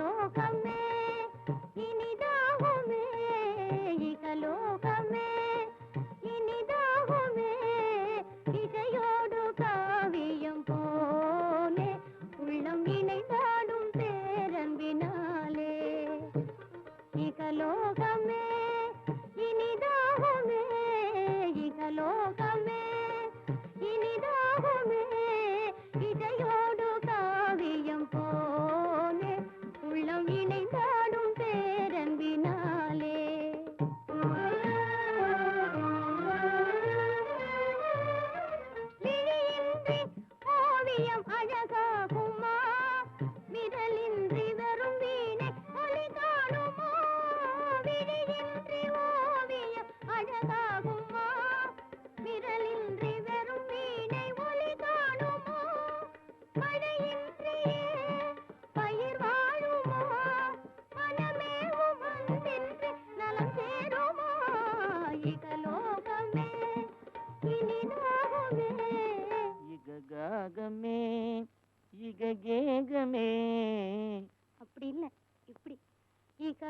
శోకమే Thank you.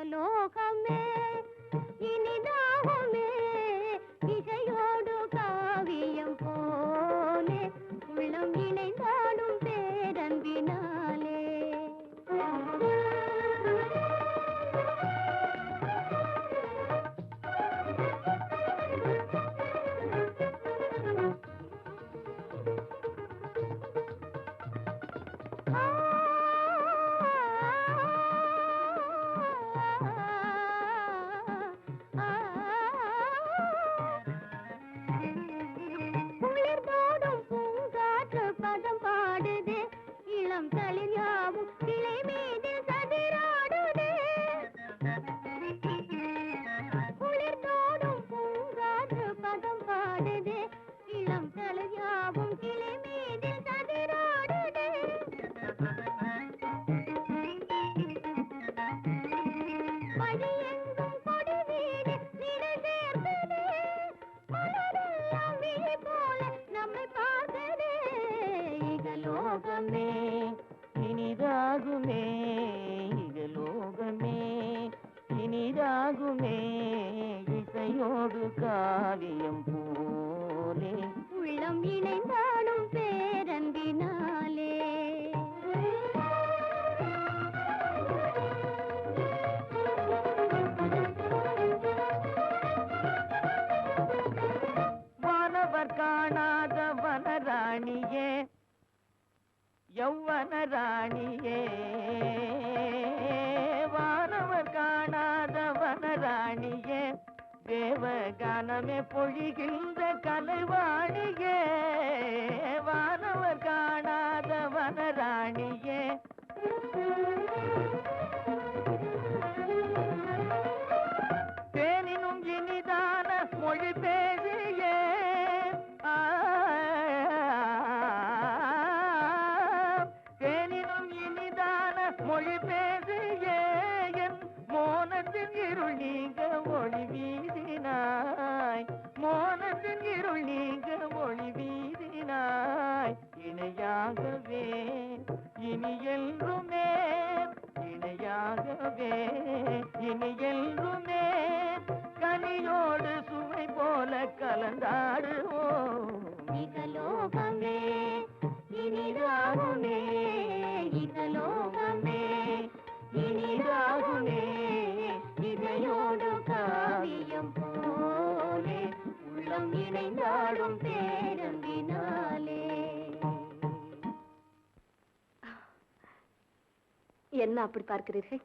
लोक में உயிராகுமே இசையோடு காவியம் போலே. உள்ளம் இணைந்தானும் பேர தேவ கணமே பொழிகின்ற கலைவா இனி என்றுமே இணையாகவே இனி என்றுமே கனியோடு சுவை போல கலந்தாடுவோம். நிகலோகமே இனிதாகுமே என்ன அப்படி பார்க்கிறீர்கள்?